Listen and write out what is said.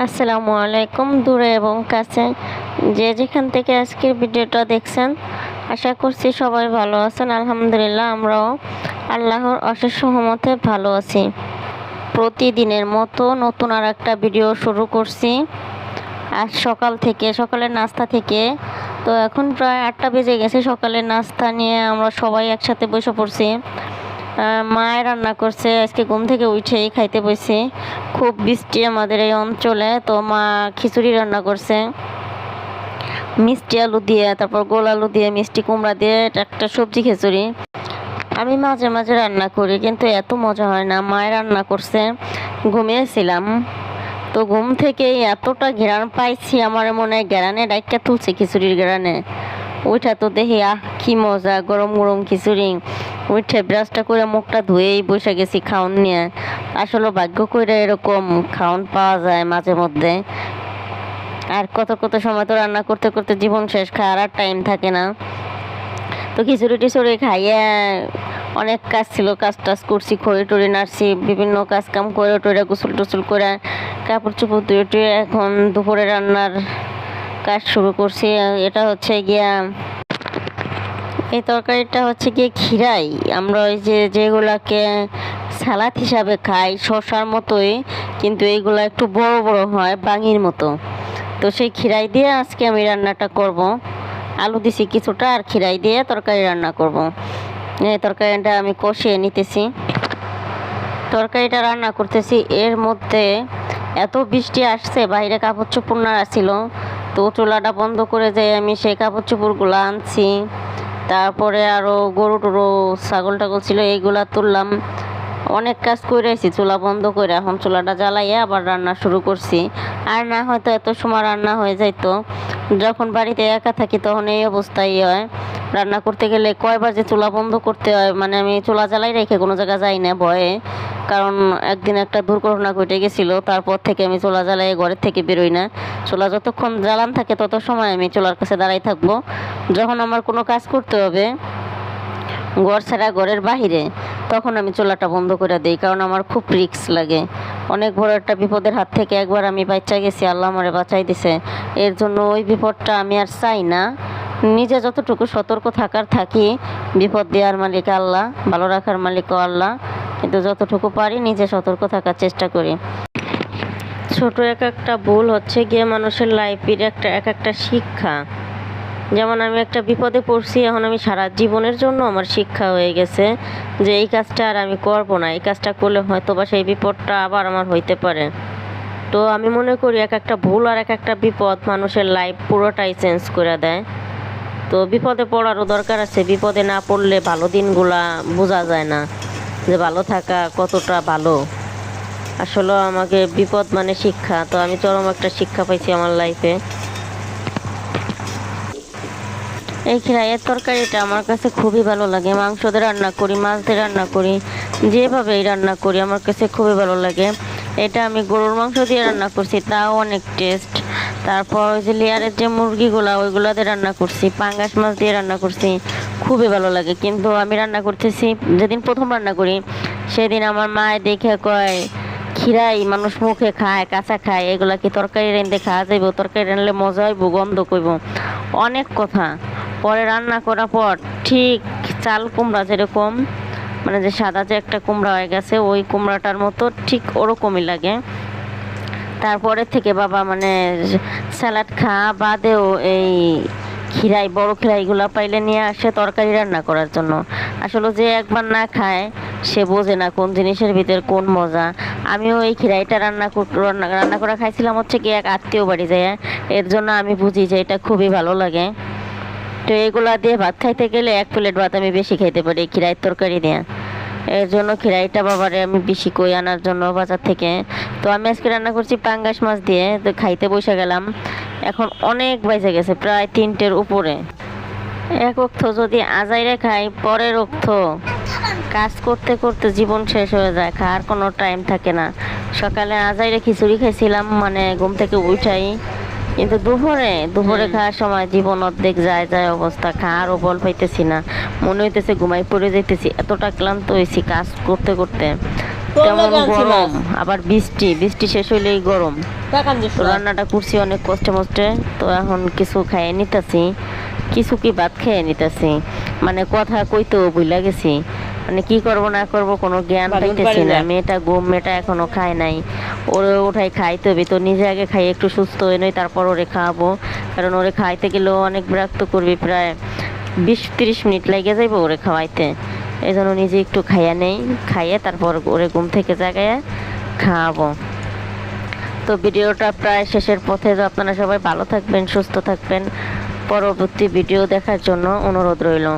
আসসালামু আলাইকুম। দূরে এবং কাছে যে যেখান থেকে আজকের ভিডিওটা দেখছেন, আশা করছি সবাই ভালো আছেন। আলহামদুলিল্লাহ, আমরাও আল্লাহর অশেষ সহমতে ভালো আছি। প্রতিদিনের মতো নতুন আর একটা ভিডিও শুরু করছি। আজ সকাল থেকে, সকালের নাস্তা থেকে। তো এখন প্রায় আটটা বেজে গেছে। সকালের নাস্তা নিয়ে আমরা সবাই একসাথে বসে পড়ছি। মায়ের রান্না করছে, আজকে ঘুম থেকে উঠেই খাইতে বসে খুব বৃষ্টি আমাদের এই অঞ্চলে, তো মা খিচুড়ি রান্না করছে। মিষ্টি আলু দিয়ে, তারপর গোল আলু দিয়ে, মিষ্টি কুমড়া দিয়ে একটা সবজি খিচুড়ি। আমি মাঝে মাঝে রান্না করি, কিন্তু এত মজা হয় না। মায়ের রান্না করছে, ঘুমিয়েছিলাম। তো ঘুম থেকেই এতটা ঘেরান পাইছি, আমার মনে হয় ঘেরানে ডাইকা তুলছে খিচুড়ির ঘেরানে ওইটা তো দেখি, আহ, কি মজা গরম গরম খিচুড়ি। উঠে ব্রাশটা করে মুখটা ধুয়েই বসে গেছি খাওন নিয়ে। আসলে ভাগ্য করে এরকম খাওন পাওয়া যায় মাঝে মধ্যে। আর কত কত সময় তো রান্না করতে করতে জীবন শেষ, খাওয়ার আর টাইম থাকে না। তো খিচুড়ি টিচুড়ি খাইয়ে অনেক কাজ ছিল, কাজ টাজ করছি খড়ি টড়ি নাড়ছি, বিভিন্ন কাজ কাম করে টরে গোসল টোসল করে কাপড় চোপড় ধুয়ে এখন দুপুরে রান্নার কাজ শুরু করছি। এটা হচ্ছে গিয়া এই তরকারিটা হচ্ছে গিয়ে খিরাই আমরা ওই যে যেগুলাকে সালাদ হিসাবে খাই শশার মতোই, কিন্তু এইগুলো একটু বড় বড় হয়, বাঙির মতো। তো সেই খিরাই দিয়ে আজকে আমি রান্নাটা করব। আলু দিছি কিছুটা আর খিরাই দিয়ে তরকারি রান্না করব। এই তরকারিটা আমি কষিয়ে নিতেছি। তরকারিটা রান্না করতেছি, এর মধ্যে এত বৃষ্টি আসছে, বাইরে কাপড় চোপড় না ছিল। তো চুলাটা বন্ধ করে যাই আমি সেই কাপড় চোপড়গুলো আনছি। তারপরে আরও গরু টরু, ছাগল টাগল ছিল এইগুলা তুললাম। অনেক কাজ করেছি চুলা বন্ধ করে এখন চুলাটা জ্বালাইয়া আবার রান্না শুরু করছি। আর না হয়তো এত সময় রান্না হয়ে যাইতো। যখন বাড়িতে একা থাকি তখন এই অবস্থাই হয়। রান্না করতে গেলে কয়বার যে চুলা বন্ধ করতে হয় মানে আমি চুলা জ্বালাই রেখে কোনো জায়গায় যাই না, ভয়ে। কারণ একদিন একটা দুর্ঘটনা ঘটে গেছিল, তারপর থেকে আমি চোলা জ্বালাই ঘরের থেকে বেরোই না। চোলা যতক্ষণ জ্বালান থাকে তত সময় আমি চোলার কাছে দাঁড়াই থাকব। যখন আমার কোনো কাজ করতে হবে, ঘর ছাড়া ঘরের বাহিরে, তখন আমি চোলাটা বন্ধ করে দিই, কারণ আমার খুব রিস্ক লাগে। অনেক বড় একটা বিপদের হাত থেকে একবার আমি বাচ্চা গেছি, আল্লাহ আমারে বাঁচাই দিছে। এর জন্য ওই বিপদটা আমি আর চাই না। নিজে যতটুকু সতর্ক থাকার থাকি, বিপদ দেওয়ার মালিক আল্লাহ, ভালো রাখার মালিকও আল্লাহ। কিন্তু যতটুকু পারি নিজে সতর্ক থাকার চেষ্টা করি। ছোট এক একটা ভুল হচ্ছে গিয়ে মানুষের লাইফের একটা, এক একটা শিক্ষা। যেমন আমি একটা বিপদে পড়ছি, এখন আমি সারা জীবনের জন্য আমার শিক্ষা হয়ে গেছে যে এই কাজটা আর আমি করব না। এই কাজটা করলে হয়তো বা সেই বিপদটা আবার আমার হইতে পারে। তো আমি মনে করি এক একটা ভুল আর এক একটা বিপদ মানুষের লাইফ পুরোটাই চেঞ্জ করে দেয়। তো বিপদে পড়ারও দরকার আছে, বিপদে না পড়লে ভালো দিনগুলা বোঝা যায় না। যে ভালো থাকা কতটা ভালো? আসলে আমাকে বিপদ মানে শিক্ষা, তো আমি চরম একটা শিক্ষা পাইছি আমার লাইফে এই খিরাইয়ের তরকারিটা আমার কাছে খুবই ভালো লাগে। মাংস দিয়ে রান্না করি, মাছ দিয়ে রান্না করি, যেভাবেই রান্না করি আমার কাছে খুবই ভালো লাগে। এটা আমি গরুর মাংস দিয়ে রান্না করছি, তাও অনেক টেস্ট তারপর ওই যে লেয়ারের যে মুরগিগুলা দিয়ে রান্না করছি। পাঙ্গাস মাছ দিয়ে রান্না করছি। খুবই ভালো লাগে। কিন্তু আমি রান্না করতেছি, যেদিন প্রথম রান্না করি, সেদিন আমার মায়ে দেখে কয়, খিরাই, মানুষ মুখে খায়, কাঁচা খায়, এগুলা কি তরকারি রেঁধে খাওয়া যাইব? তরকারি রানলে মজা হইব, গন্ধ কইব? অনেক কথা। পরে রান্না করার পর ঠিক চাল কুমড়া যেরকম মানে যে সাদা যে একটা কুমড়া হয়ে গেছে, ওই কুমড়াটার মতো ঠিক ওরকমই লাগে। তারপরে থেকে বাবা মানে স্যালাড খাওয়া বাদেও এই খিরাই, বড় খিরাইগুলো পাইলে নিয়ে আসে তরকারি রান্না করার জন্য। আসলে যে একবার না খায়, সে বোঝে না কোন জিনিসের ভিতর কোন মজা। আমিও এই খিরাইটা রান্না রান্না করা খাইছিলাম হচ্ছে কি এক আত্মীয় বাড়ি যায়। এর জন্য আমি বুঝি যে এটা খুবই ভালো লাগে। তো এগুলা দিয়ে ভাত খাইতে গেলে এক প্লেট ভাত আমি বেশি খাইতে পারি খিরাইয়ের তরকারি দিয়ে। এর জন্য খিরাইটা বাবারে আমি বেশি কই আনার জন্য বাজার থেকে। তো আমি আজকে রান্না করছি পাঙ্গাস মাছ দিয়ে, তো খাইতে বসে গেলাম। এখন অনেক বাইজে গেছে, প্রায় তিনটের উপরে। এক অক্ষ যদি আজাইরে খাই, পরের অক্ষ কাজ করতে করতে জীবন শেষ হয়ে যায়, খাওয়ার কোনো টাইম থাকে না। সকালে আজাইরে খিচুড়ি খাইছিলাম মানে ঘুম থেকে উঠাই। কিন্তু দুপুরে দুপুরে খাওয়ার সময় জীবন অর্ধেক যায় যায় অবস্থা খাওয়ারও বল পাইতেছি না। মনে হইতেছে ঘুমাই পড়ে যাইতেছি এতটা ক্লান্ত হয়েছি কাজ করতে করতে। কেমন গরম আবার বৃষ্টি বৃষ্টি শেষ হইলেই গরম। তো রান্নাটা করছি অনেক কষ্টে মষ্টে তো এখন কিছু খাইয়ে নিতেছি কিছু কি ভাত খেয়ে নিতেছি মানে কথা কইতেও ভুলে গেছি। মানে কি করব না করব কোনো জ্ঞান পাইতেছি না। মেয়েটা ঘুম মেয়েটা এখনও খায় নাই। ওরে ওঠাই খাইতে হবে। তো নিজে আগে খাই একটু সুস্থ হয়ে নই তারপর ওরে খাওয়াবো। কারণ ওরে খাইতে গেলেও অনেক বিরক্ত করবি। প্রায় বিশ তিরিশ মিনিট লেগে যাইবো ওরে খাওয়াইতে। এই জন্য নিজে একটু খাইয়া নেই। খাইয়ে তারপর ওরে ঘুম থেকে জাগায় খাওয়াবো। তো ভিডিওটা প্রায় শেষের পথে। আপনারা সবাই ভালো থাকবেন সুস্থ থাকবেন। পরবর্তী ভিডিও দেখার জন্য অনুরোধ রইল।